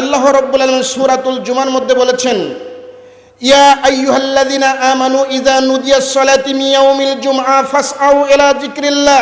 আল্লাহ রব্বুল আলমিন সুরাতুল জুমার মধ্যে বলেছেন, ইয়া আইয়ুহাল্লাযিনা আমানু ইযা নুদিয়াস সালাতি ইয়াউমিল জুমআ ফাসআউ ইলা যিকরিল্লাহ।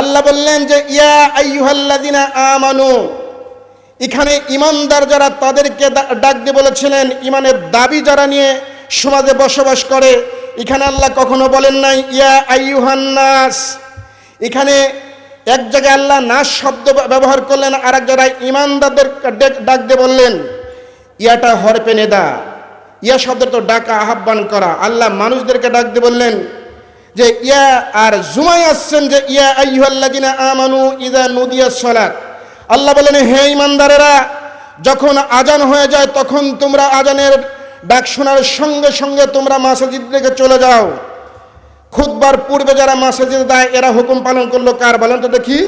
আল্লাহ বললেন যে, ইয়া আইয়ুহাল্লাযিনা আমানু, এখানে ইমানদার যারা তাদেরকে ডাক দিয়ে বলেছিলেন, ইমানের দাবি যারা নিয়ে সমাজে বসবাস করে, এখানে আল্লাহ কখনো বলেন নাই, ইয়া আইয়ুহান্নাস, এখানে এক জায়গায় আল্লাহ নাস শব্দ ব্যবহার করলেন আর এক জায়গায় ইমানদারদের ডেক- দিয়ে বললেন, ইয়াটা হরপে নেদা। ইয়া শব্দের তো ডাকা, আহ্বান করা। আল্লাহ মানুষদেরকে ডাক দিয়ে বললেন যে, ইয়া আর জুমাই আসছেন যে, ইয়া আইয়ুহাল্লাযিনা আমানু ইযা নুদিয়াস সালাত। আল্লাহ বলেন হে ইমানদারেরা, যখন আজান হয়ে যায়, তখন তোমরা আজানের ডাক শোনার সঙ্গে সঙ্গে তোমরা মাসাজিদ থেকে চলে যাও। খুদবার পূর্বে যারা মাসাজিদ দেয়, এরা হুকুম পালন করল কার বলেন তো দেখি?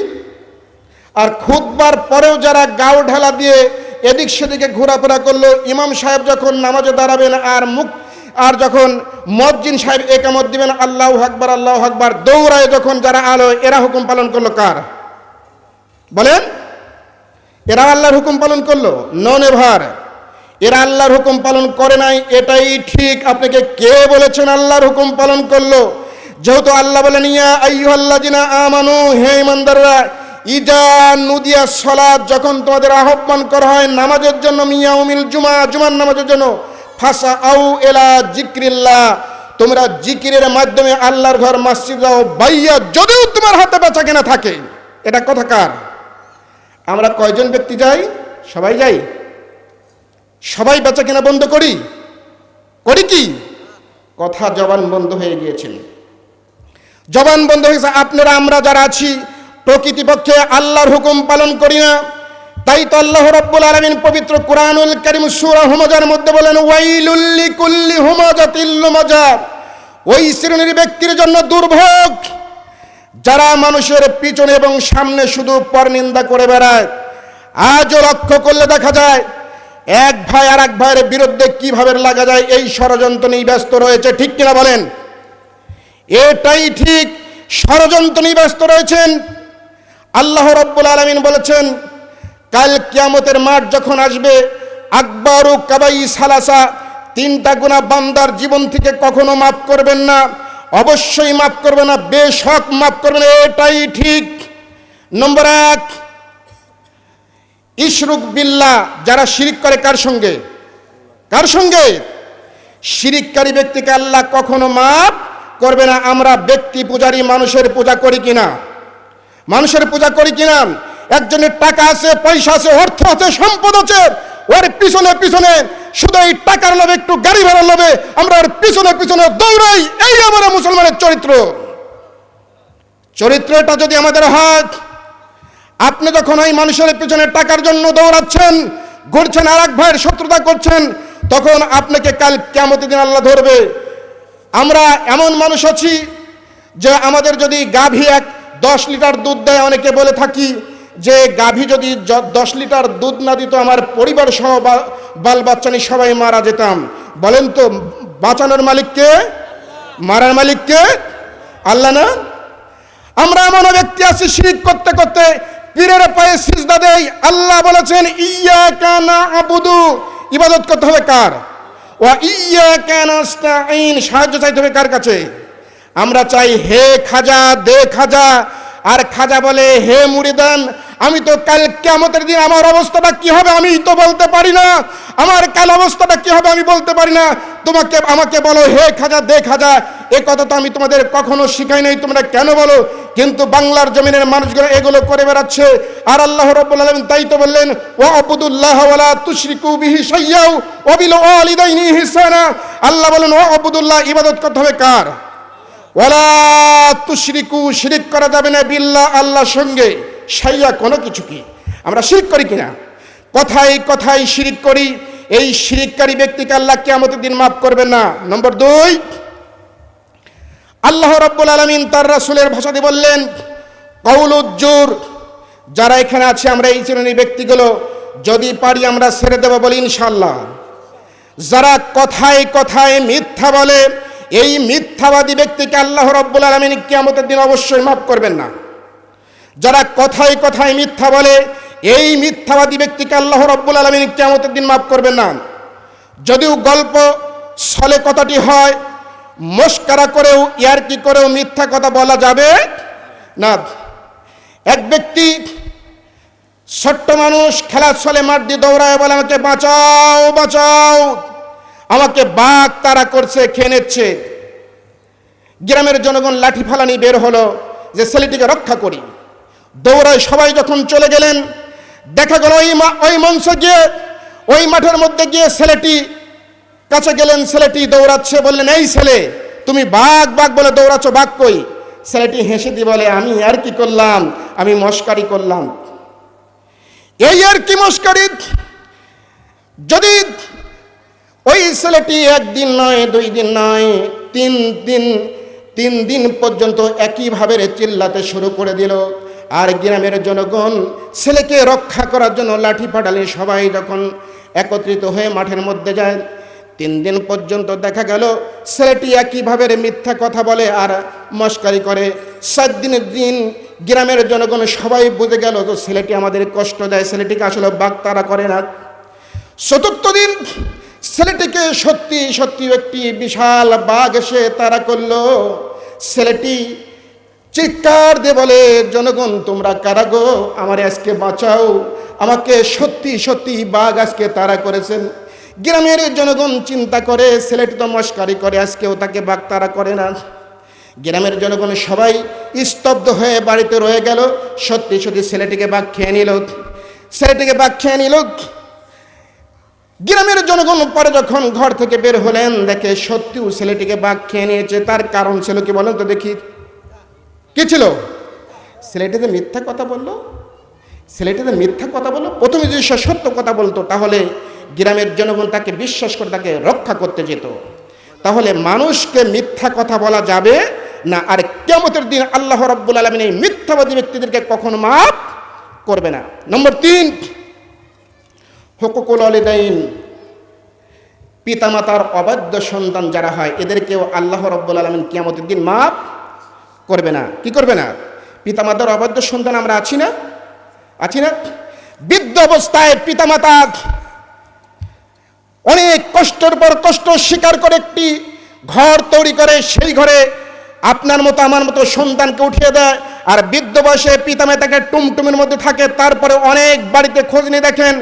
আর খুদবার পরেও যারা গাও ঢালা দিয়ে এদিক সেদিকে ঘোরাফেরা করল, ইমাম সাহেব যখন নামাজে দাঁড়াবেন আর মুখ আর যখন মজ্জিন সাহেব একামত দিবেন, আল্লাহ আকবার আল্লাহ আকবার, দৌড়ায় যখন যারা আলো, এরা হুকুম পালন করল কার? বলেন? এরা আল্লাহর হুকুম পালন করল? নন এভার এরা আল্লাহর হুকুম পালন করে নাই, এটাই ঠিক। আপনাকে কে বলেছেন আল্লাহর হুকুম পালন করল? যেহেতু আল্লাহ বলেন, ইয়া আইয়ুহাল্লাহ জিনা আমানু, হে ইমানদাররা ইজা নুদিয়া সলাদ যখন তোমাদের আহ্বান করা হয় নামাজের জন্য মিয়া উমিল জুমা, জুমার নামাজের জন্য ফাসা আউ এলা জিক্রিল্লাহ তোমরা জিকিরের মাধ্যমে আল্লাহর ঘর, মসজিদ যাও বাইয়া যদিও তোমার হাতে বেচা কেনা থাকে। এটা কথা কার? আমরা কয়জন ব্যক্তি যাই? সবাই যাই? সবাই বেচা কেনা বন্ধ করি? করি কি? কথা জবান বন্ধ হয়ে গিয়েছেন জবান বন্ধ হয়েছে আপনারা, আমরা যারা আছি, প্রকৃতিপক্ষে আল্লাহর হুকুম পালন করি না। তাই তো আল্লাহ রব্বুল আলমিন পবিত্র কুরআনুল করিম সূরা হুমাজার মধ্যে বলেন ওয়াইলুল্লি কুল্লি লুমাজা। ওই শ্রেণির ব্যক্তির জন্য দুর্ভোগ। যারা মানুষের পিছনে এবং সামনে শুধু পরনিন্দা করে বেড়ায়, আজও লক্ষ্য করলে দেখা যায়, এক ভাই আর এক ভাইয়ের বিরুদ্ধে কীভাবে লাগা যায়, এই ষড়যন্ত্র নিয়ে ব্যস্ত রয়েছে। ঠিক কিনা বলেন? এটাই ঠিক। ষড়যন্ত্র নিয়ে ব্যস্ত রয়েছেন। আল্লাহ রব্বুল আলমিন বলেছেন, কাল কিয়ামতের মাঠ যখন আসবে, আকবরু কাবাই সালাসা, তিনটা গুণা বান্দার জীবন থেকে কখনো মাফ করবেন না। অবশ্যই মাফ করবে না, বেশক মাফ করবে না, এটাই ঠিক। নম্বর এক, ইশরুক বিল্লাহ, যারা শিরিক করে কার সঙ্গে? কার সঙ্গে? শিরিককারী ব্যক্তিকে আল্লাহ কখনো মাফ করবে না আমরা ব্যক্তি পূজারী, মানুষের পূজা করি কিনা? মানুষের পূজা করি কিনা? একজনের টাকা আছে, পয়সা আছে, অর্থ আছে, সম্পদ আছে, ওর পিছনে পিছনে শুধু এই টাকার লোভে, একটু গাড়ি ভাড়ার লোভে আমরা ওর পিছনে পিছনে দৌড়াই। এই আমার মুসলমানের চরিত্র। চরিত্রটা যদি আমাদের হয়, আপনি যখন ওই মানুষের পিছনে টাকার জন্য দৌড়াচ্ছেন, ঘুরছেন আর এক ভাইয়ের শত্রুতা করছেন, তখন আপনাকে কাল কেমন দিন আল্লাহ ধরবে। আমরা এমন মানুষ আছি যে আমাদের যদি গাভী এক দশ লিটার দুধ দেয়, অনেকে বলে থাকি যে গাভী যদি দশ লিটার দুধ না দিত, আমার পরিবার সহ বাল বাচ্চা নিয়ে সবাই মারা যেতাম। বলেন তো, বাঁচানোর মালিককে মারার মালিককে আল্লাহ না? আমরা এমন ব্যক্তি আছি, শিরিক করতে করতে পীরের পায়ে সিজদা দেই। আল্লাহ বলেছেন, ইয়া কানা আবুদু। ইবাদত করতে হবে কার? সাহায্য চাইতে হবে কার কাছে? আমরা চাই, হে খাজা, দে খাজা। আর খাজা বলে, হে মুরিদান, আমি তো কাল কেমতের দিন আমার অবস্থাটা কি হবে আমি তো বলতে পারি না। আমার কাল অবস্থাটা কি হবে আমি বলতে পারি না। তোমাকে, আমাকে বলো, হে খাজা, দে খাজা। এ কথা তো আমি তোমাদের কখনো শিখাই নাই, তোমরা কেন বলো? কিন্তু বাংলার জমিনের মানুষগুলো এগুলো করে বেড়াচ্ছে। আর আল্লাহ রাব্বুল আলামিন তাই তো বললেন ও আবুদুল্লাহ ওয়ালা তুশরিকু বিহি শাইয়াও ওয়া বিল ওয়ালিদাইনি ইহসানা। আল্লাহ বলেন ও আবুদুল্লাহ, ইবাদত করতে হবে কার? ওয়ালা তুশরিকু, শিরিক করা যাবে না বিল্লাহ, আল্লাহর সঙ্গে। সাইয়া কোনো কিছু কি? আমরা শিরিক করি কিনা? কথায় কথায় শিরিক করি। এই শিরিককারী ব্যক্তিকে আল্লাহ কিয়ামতের দিন মাফ করবেন না। নম্বর দুই আল্লাহ রব্বুল আলমিন তার রাসুলের ভাষাতে বললেন কৌলুজ্জুর যারা এখানে আছে আমরা এই শ্রেণির ব্যক্তিগুলো, যদি পারি আমরা ছেড়ে দেবো বলি ইনশাল্লাহ যারা কথায় কথায় মিথ্যা বলে, এই মিথ্যাবাদী ব্যক্তিকে আল্লাহ রব্বুল আলমিন কিয়ামতের দিন অবশ্যই মাফ করবেন না। যারা কথায় কথায় মিথ্যা বলে, এই মিথ্যাবাদী ব্যক্তিকে আল্লাহ রব্বুল আলমিন কেমতের দিন মাফ করবেন না। যদিও গল্প, ছলে কথাটি হয় মস্কারা করেও ইয়ারকি করেও মিথ্যা কথা বলা যাবে? না। এক ব্যক্তি ছোট্ট মানুষ খেলার ছলে মাঠ দিয়ে দৌড়ায়, বলে, আমাকে বাঁচাও বাঁচাও। আমাকে বাঘ তারা করছে, খেয়ে নিচ্ছে। গ্রামের জনগণ লাঠি ফালানি বের হলো যে ছেলেটিকে রক্ষা করি। দৌড়ায় সবাই যখন চলে গেলেন, দেখা গেল ওই ওই মঞ্চে গিয়ে, ওই মাঠের মধ্যে গিয়ে ছেলেটি কাছে গেলেন, ছেলেটি দৌড়াচ্ছে, বললেন, এই ছেলে, তুমি বাঘ বাঘ বলে দৌড়াচ্ছ, বাঘ কই? ছেলেটি হেসে দিয়ে বলে, আমি আর কি করলাম? আমি মস্কারি করলাম। এই আর কি মস্কারি? যদি ওই ছেলেটি একদিন নয়, দুই দিন নয়, তিন দিন তিন দিন পর্যন্ত একইভাবে চিল্লাতে শুরু করে দিল। আর গ্রামের জনগণ ছেলেকে রক্ষা করার জন্য লাঠি পাঠালে সবাই যখন একত্রিত হয়ে মাঠের মধ্যে যায় তিন দিন পর্যন্ত দেখা গেল, ছেলেটি একইভাবে মিথ্যা কথা বলে আর মস্কারি করে। সাত দিনের দিন গ্রামের জনগণ সবাই বুঝে গেল তো ছেলেটি আমাদের কষ্ট দেয়, ছেলেটিকে আসলে বাগতারা করে না। চতুর্থ দিন ছেলেটিকে সত্যি সত্যি একটি বিশাল বাঘ এসে তারা করল। ছেলেটি চিৎকার দিয়ে বলে, জনগণ, তোমরা কারা গো? আমার আজকে বাঁচাও। আমাকে সত্যি সত্যি বাঘ আজকে তারা করেছেন। গ্রামের জনগণ চিন্তা করে, ছেলেটি তো মস্কারি করে, আজকেও তাকে বাঘ তারা করে না। গ্রামের জনগণ সবাই স্তব্ধ হয়ে বাড়িতে রয়ে গেল। সত্যি সত্যি ছেলেটিকে বাঘ খেয়ে নিল। ছেলেটিকে বাঘ খেয়ে নিল। গ্রামের জনগণ পরে যখন ঘর থেকে বের হলেন, দেখে সত্যিও ছেলেটিকে বাঘ খেয়ে নিয়েছে। তার কারণ ছিল কি বলেন তো দেখি। কি ছিল? ছেলেটিতে মিথ্যা কথা বলল? ছেলেটিতে মিথ্যা কথা বলল? প্রথমে যদি সে সত্য কথা বলতো, তাহলে গ্রামের জনগণ তাকে বিশ্বাস করে, তাকে রক্ষা করতে যেত। তাহলে মানুষকে মিথ্যা কথা বলা যাবে না, আর কেমতের দিন আল্লাহ রব্বুল আলমিন এই মিথ্যাবাদী ব্যক্তিদেরকে কখনো মাফ করবে না। নম্বর তিন, হকুকুল আলিদাইন পিতামাতার অবাধ্য সন্তান যারা হয়, এদেরকেও আল্লাহ রব্বুল আলমিন কিয়ামতের দিন মাফ করবে না। কি করবে না? পিতামাতার অবাধ্য সন্তান আমরা আছি না? আছি না? বৃদ্ধ অবস্থায় পিতামাতা অনেক কষ্টের পর কষ্ট স্বীকার করে একটি ঘর তৈরি করে, সেই ঘরে আপনার মতো, আমার মতো সন্তানকে উঠিয়ে দেয়। আর বৃদ্ধ বয়সে পিতামাতাকে টুমটুমের মধ্যে থাকে। তারপরে অনেক বাড়িতে খোঁজ নিয়ে দেখেন,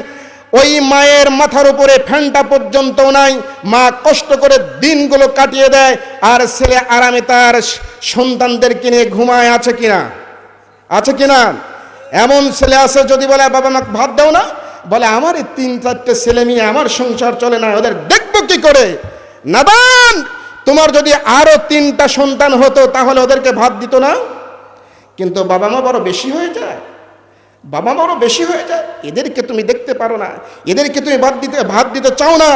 ওই মায়ের মাথার উপরে ফ্যানটা পর্যন্ত নাই। মা কষ্ট করে দিনগুলো কাটিয়ে দেয়। আর ছেলে আরামে তার সন্তানদের কিনে ঘুমায়, আছে কিনা? আছে কিনা? এমন ছেলে আছে যদি বলে, বাবা, আমাকে ভাত দাও না। বলে, আমার এই তিন চারটে ছেলে মেয়ে, আমার সংসার চলে না, ওদের দেখব কি করে? নাদান, তোমার যদি আরও তিনটা সন্তান হতো, তাহলে ওদেরকে ভাত দিত না? কিন্তু বাবা মা বড় বেশি হয়ে যায়। বাবা মারও বেশি হয়ে যায়। এদেরকে তুমি দেখতে পারো না। এদেরকে তুমি ভাত দিতে ভাত দিতে চাও না।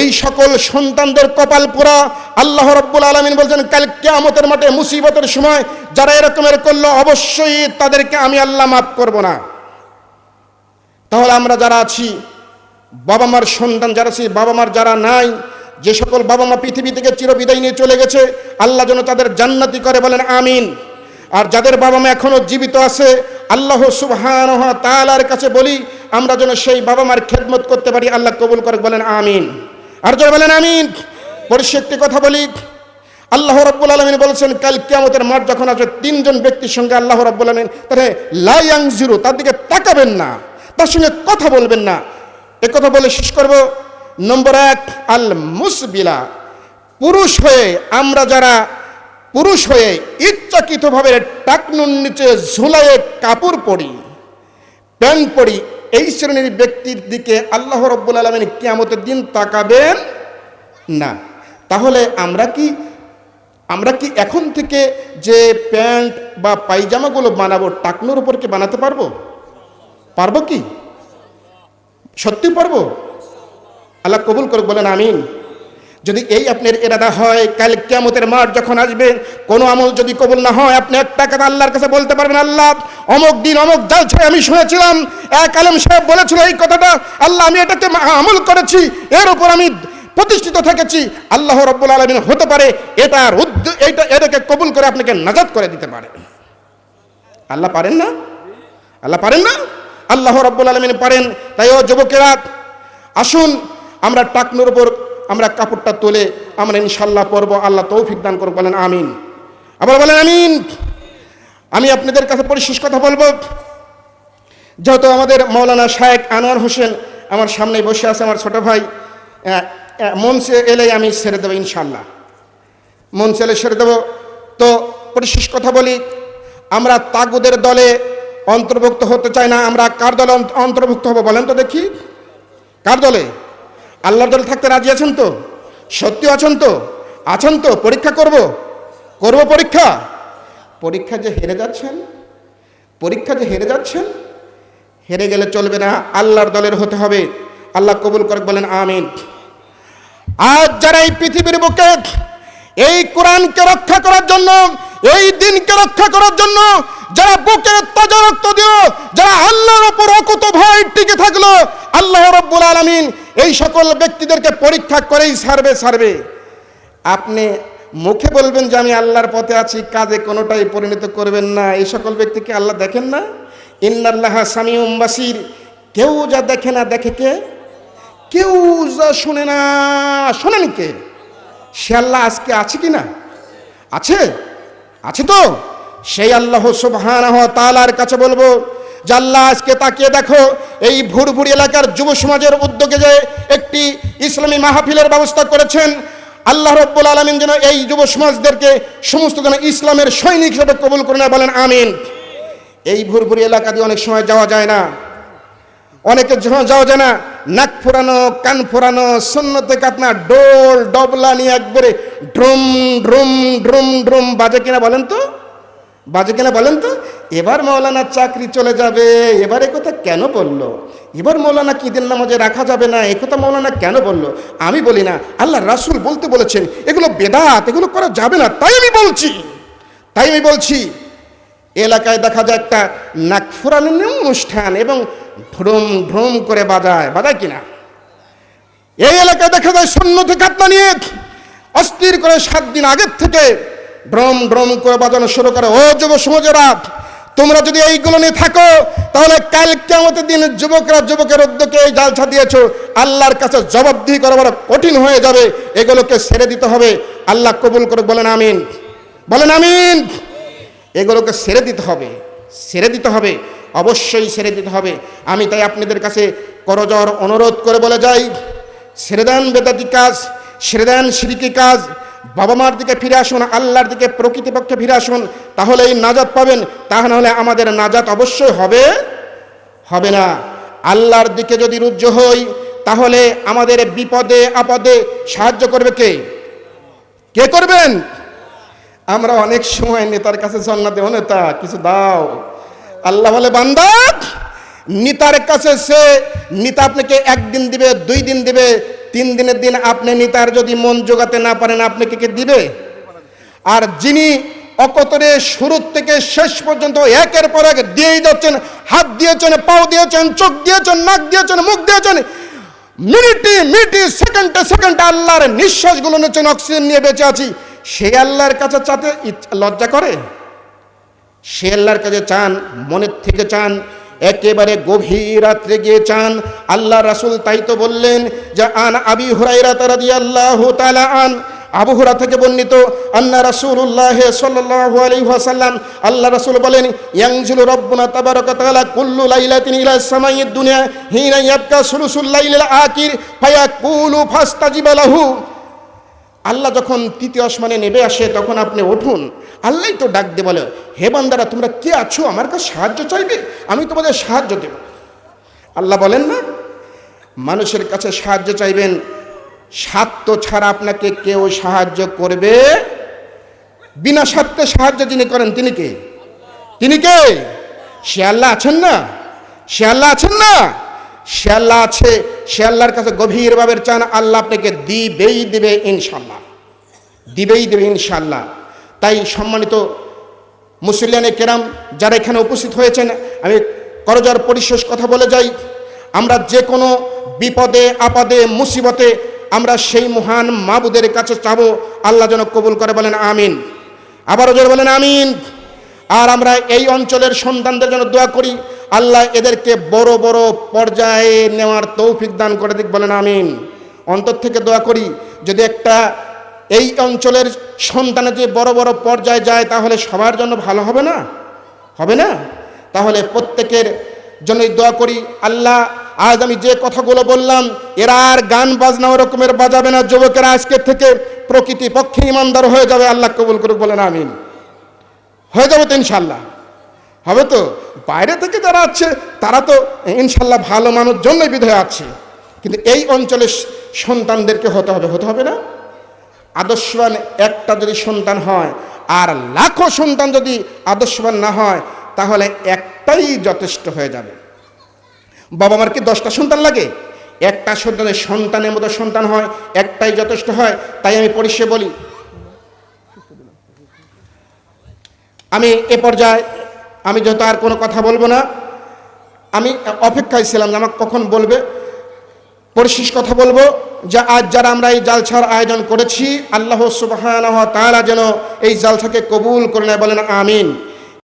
এই সকল সন্তানদের কপাল পোড়া আল্লাহ রব্বুল আলমিন বলছেন, কাল কেয়ামতের মাঠে মুসিবতের সময় যারা এরকমের করল, অবশ্যই তাদেরকে আমি আল্লাহ মাফ করব না। তাহলে আমরা যারা আছি বাবা মার সন্তান যারা আছি বাবা মার যারা নাই, যে সকল বাবা মা পৃথিবী থেকে চিরবিদায় নিয়ে চলে গেছে, আল্লাহ যেন তাদের জান্নাতি করে বলেন, আমিন। আর যাদের বাবা মা এখনও জীবিত আছে, আল্লাহ সুবহান তালার কাছে বলি, আমরা যেন সেই বাবা মার খেদমত করতে পারি, আল্লাহ কবুল করে বলেন, আমিন। আর যারা বলেন, আমিন পরিষ্কার কথা বলি, আল্লাহ রব্বুল আলমিন বলেছেন, কাল কিয়ামতের মাঠ যখন আসবে, তিনজন ব্যক্তির সঙ্গে আল্লাহ রব্বুল আলমিন তাহলে লাইয়াং জিরো তার দিকে তাকাবেন না। তার সঙ্গে কথা বলবেন না। কথা বলে শেষ করব। নম্বর এক আল মুসবিলা পুরুষ হয়ে আমরা যারা পুরুষ হয়ে ইচ্ছাকৃতভাবে টাকনুর নিচে ঝুলাইয়ে কাপড় পরি, প্যান্ট পরি, এই শ্রেণির ব্যক্তির দিকে আল্লাহ রব্বুল আলমিন কিয়ামতের দিন তাকাবেন না। তাহলে আমরা কি আমরা কি এখন থেকে যে প্যান্ট বা পায়জামাগুলো বানাবো, টাকনুর উপর কি বানাতে পারব? পারব কি? সত্যি পারব? আল্লাহ কবুল করে বলেন আমিন। যদি এই আপনার এরাদা হয়, কাল কেমতের মাঠ যখন আসবে, কোনো আমল যদি কবুল না হয়, আপনি এক টাকা আল্লাহর কাছে বলতে পারবেন, আল্লাহ, অমুক দিন অমুক জালছে আমি শুনেছিলাম, এক আলম সাহেব বলেছিল এই কথাটা, আল্লাহ, আমি এটাকে আমল করেছি, এর উপর আমি প্রতিষ্ঠিত থেকেছি, আল্লাহ রব্বুল আলমিন হতে পারে এটার এইটা এটাকে কবুল করে আপনাকে নাজাদ করে দিতে পারে। আল্লাহ পারেন না? আল্লাহ পারেন না? আল্লাহ রব্বুল আলমিন পারেন, তাই ও যুবকেরা, আসুন, আমরা টাকনুর উপর আমরা কাপড়টা তুলে আমরা ইনশাল্লাহ পরব, আল্লাহ তৌফিক দান করব বলেন আমিন। আবার বলেন আমিন। আমি আপনাদের কাছে পরিশেষ কথা বলব। যেহেতু আমাদের মৌলানা শায়েক আনোয়ার হোসেন আমার সামনে বসে আছে, আমার ছোট ভাই মঞ্চে এলে আমি ছেড়ে দেবো ইনশাল্লাহ মঞ্চে এলে ছেড়ে দেবো। তো পরিশেষ কথা বলি, আমরা তাগুদের দলে অন্তর্ভুক্ত হতে চাই না, আমরা কার দলে অন্তর্ভুক্ত হব বলেন তো দেখি। কার দলে? আল্লাহর দলে থাকতে রাজি আছেন তো? সত্যি আছেন তো? আছেন তো? পরীক্ষা করব? করব পরীক্ষা? পরীক্ষা যে হেরে যাচ্ছেন? পরীক্ষা যে হেরে যাচ্ছেন? হেরে গেলে চলবে না, আল্লাহর দলের হতে হবে। আল্লাহ কবুল করে বলেন আমিন। আজ যারা এই পৃথিবীর বুকে এই কোরআনকে রক্ষা করার জন্য, এই দিনকে রক্ষা করার জন্য যারা বুকে তাজা রক্ত দিল, যারা আল্লাহর ওপর অকুত ভয় টিকে থাকল, আল্লাহ রব্বুল আলমিন এই সকল ব্যক্তিদেরকে পরীক্ষা করেই সারবে সারবে। আপনি মুখে বলবেন যে আমি আল্লাহর পথে আছি, কাজে কোনোটাই পরিণত করবেন না। এই সকল ব্যক্তিকে আল্লাহ দেখেন না? ইন্নাল্লাহ সামিউম বাসির। কেউ যা দেখে না, দেখে কে? কেউ যা শুনে না, শোনেন কে? সে আল্লাহ আজকে আছে কি না? আছে? আছে তো? সেই আল্লাহ সুবহানাহু তালার কাছে বলব আল্লাহ আজকে তাকিয়ে দেখো, এই ভুরভুরি এলাকার যুব সমাজের উদ্যোগে যে একটি ইসলামী মাহফিলের ব্যবস্থা করেছেন, আল্লাহ রব্বুল আলমিন যেন এই যুব সমাজদেরকে সমস্ত যেন ইসলামের সৈনিক হিসেবে কবুল করে না বলেন, আমিন। এই ভুরভুরি এলাকা দিয়ে অনেক সময় যাওয়া যায় না। অনেকে যাওয়া যায় না, নাক ফোরানো, কান ফোরানো সন্ন্যতে কাতনা ডোল ডবলা নিয়ে একবারে ড্রুম ড্রুম ড্রুম ড্রুম বাজে কিনা বলেন তো? বাজে কিনা বলেন তো, এবার মৌলানার চাকরি চলে যাবে। এবার এ কথা কেন বলল? এবার মৌলানা কিদিন নামাজে রাখা যাবে না? এ কথা মৌলানা কেন বলল? আমি বলি না, আল্লাহ রাসুল বলতে বলেছেন, এগুলো বেদাত, এগুলো করা যাবে না, তাই আমি বলছি। তাই আমি বলছি, এলাকায় দেখা যায় একটা নাক অনুষ্ঠান এবং ভ্রম ভ্রম করে বাজায়। বাজায় কিনা এই এলাকায় দেখা যায় শূন্যতে কাতনা নিয়ে অস্থির করে সাত দিন আগের থেকে ড্রম ড্রম করে বাজানো শুরু করে, ও যুব সমাজেরা, তোমরা যদি এইগুলো নিয়ে থাকো, তাহলে কালকে আমাদের দিন যুবকরা যুবকের উদ্যোগে এই জালসা দিয়েছ। আল্লাহর কাছে জবাবদিহি করা বড় কঠিন হয়ে যাবে। এগুলোকে ছেড়ে দিতে হবে। আল্লাহ কবুল করে বলেন আমিন। বলেন আমিন। এগুলোকে ছেড়ে দিতে হবে। ছেড়ে দিতে হবে। অবশ্যই ছেড়ে দিতে হবে। আমি তাই আপনাদের কাছে করজর অনুরোধ করে বলে যাই। ছেড়ে দেন বেদাতি কাজ, ছেড়ে দেন সিরিকি কাজ বাবা মার দিকে ফিরে আসুন, আল্লাহর দিকে প্রকৃতিপক্ষে ফিরে আসুন তাহলে এই নাজাত পাবেন, তা না হলে আমাদের নাজাত অবশ্যই হবে হবে না। আল্লাহর দিকে যদি রুজ্জ হই, তাহলে আমাদের বিপদে, আপদে সাহায্য করবে কে? কে করবেন? আমরা অনেক সময় নেতার কাছে জন্না দেব নেতা কিছু দাও। আল্লাহ বলে, বান্দা, নিতার কাছে সে, নিতা আপনাকে একদিন দিবে, দুই দিন দিবে তিন দিনের দিন আপনি নিতার যদি মন জোগাতে না পারেন আপনাকে কে দিবে? আর যিনি অকতরে শুরুর থেকে শেষ পর্যন্ত একের পর এক দিয়েই যাচ্ছেন, হাত দিয়েছেন, পাও দিয়েছেন, চোখ দিয়েছেন, নাক দিয়েছেন, মুখ দিয়েছেন, মিনিটে মিনিটে, সেকেন্ডে সেকেন্ডে আল্লাহর নিঃশ্বাসগুলো নিচ্ছেন, অক্সিজেন নিয়ে বেঁচে আছি। সে আল্লাহর কাছে চাতে লজ্জা করে? সে আল্লাহর কাছে চান, মনের থেকে চান একেবারে গভীর রাত্রে গিয়ে চান। আল্লাহ রাসূল তাই তো বললেন যে, আন আবি হুরাইরা রাদিয়াল্লাহু তাআলা আন আবু হুরা থেকে বর্ণিত, আন্না রাসূলুল্লাহ সাল্লাল্লাহু আলাইহি ওয়াসাল্লাম, আল্লাহ রাসূল বলেন ইয়ানজিলু রাব্বুনা তাবারাকা তাআলা কুল্লু লাইলাতিন ইলা সামাইয়িদ দুনিয়া হিনা ইয়াবকা সুলুসুল আখির ফায়াকুলু ফাস্তাজিবা লাহু। আল্লাহ যখন তৃতীয় আসমানে নেমে আসে, তখন আপনি উঠুন। আল্লাহই তো ডাক দিয়ে বলে, হে বান্দারা, তোমরা কে আছো? আমার কাছে সাহায্য চাইবে? আমি তোমাদের সাহায্য দেব। আল্লাহ বলেন না, মানুষের কাছে সাহায্য চাইবেন। স্বার্থ ছাড়া আপনাকে কেউ সাহায্য করবে? বিনা স্বার্থে সাহায্য যিনি করেন, তিনি কে? তিনি কে? সে আল্লাহ আছেন না? সে আল্লাহ আছেন না? সে আল্লাহ আছে, সে আল্লাহর কাছে গভীরভাবে চান, আল্লাহ আপনাকে দিবেই দিবে ইনশাল্লাহ দিবেই দেবে ইনশাল্লাহ তাই সম্মানিত মুসলিয়ানে কেরাম, যারা এখানে উপস্থিত হয়েছেন, আমি করজার পরিশেষ কথা বলে যাই। আমরা যে কোনো বিপদে, আপদে, মুসিবতে আমরা সেই মহান মাবুদের কাছে চাবো। আল্লাহ যেন কবুল করে বলেন, আমিন। আবারও জোরে বলেন, আমিন। আর আমরা এই অঞ্চলের সন্তানদের জন্য দোয়া করি। আল্লাহ এদেরকে বড় বড় পর্যায়ে নেওয়ার তৌফিক দান করে দিক, বলেন আমিন। অন্তর থেকে দোয়া করি, যদি একটা এই অঞ্চলের সন্তানে যে বড় বড় পর্যায়ে যায়, তাহলে সবার জন্য ভালো হবে না? হবে না? তাহলে প্রত্যেকের জন্যই দোয়া করি, আল্লাহ, আজ আমি যে কথাগুলো বললাম, এরা আর গান বাজনা ওরকমের বাজাবে না, যুবকেরা আজকের থেকে প্রকৃতি পক্ষে ইমানদার হয়ে যাবে, আল্লাহ কবুল করুক, বলেন আমিন। হয়ে যাব তো ইনশাল্লাহ হবে তো? বাইরে থেকে যারা আছে, তারা তো ইনশাল্লাহ ভালো মানুষ জন্যই বিধেয় আছে। কিন্তু এই অঞ্চলের সন্তানদেরকে হতে হবে হতে হবে না? আদর্শবান একটা যদি সন্তান হয়, আর লাখো সন্তান যদি আদর্শবান না হয়, তাহলে একটাই যথেষ্ট হয়ে যাবে। বাবা মার কি দশটা সন্তান লাগে? একটা সন্তানের সন্তানের মতো সন্তান হয়, একটাই যথেষ্ট হয়, তাই আমি পরিষে বলি। আমি এ পর্যায়ে আমি যত আর কোনো কথা বলব না। আমি অপেক্ষায় ছিলাম যে আমাকে কখন বলবে। পরিশেষ কথা বলব যে আজ যারা আমরা এই জালসার আয়োজন করেছি, আল্লাহ সুবাহ তারা যেন এই জালসাকে কবুল করে নেয় বলেন আমিন।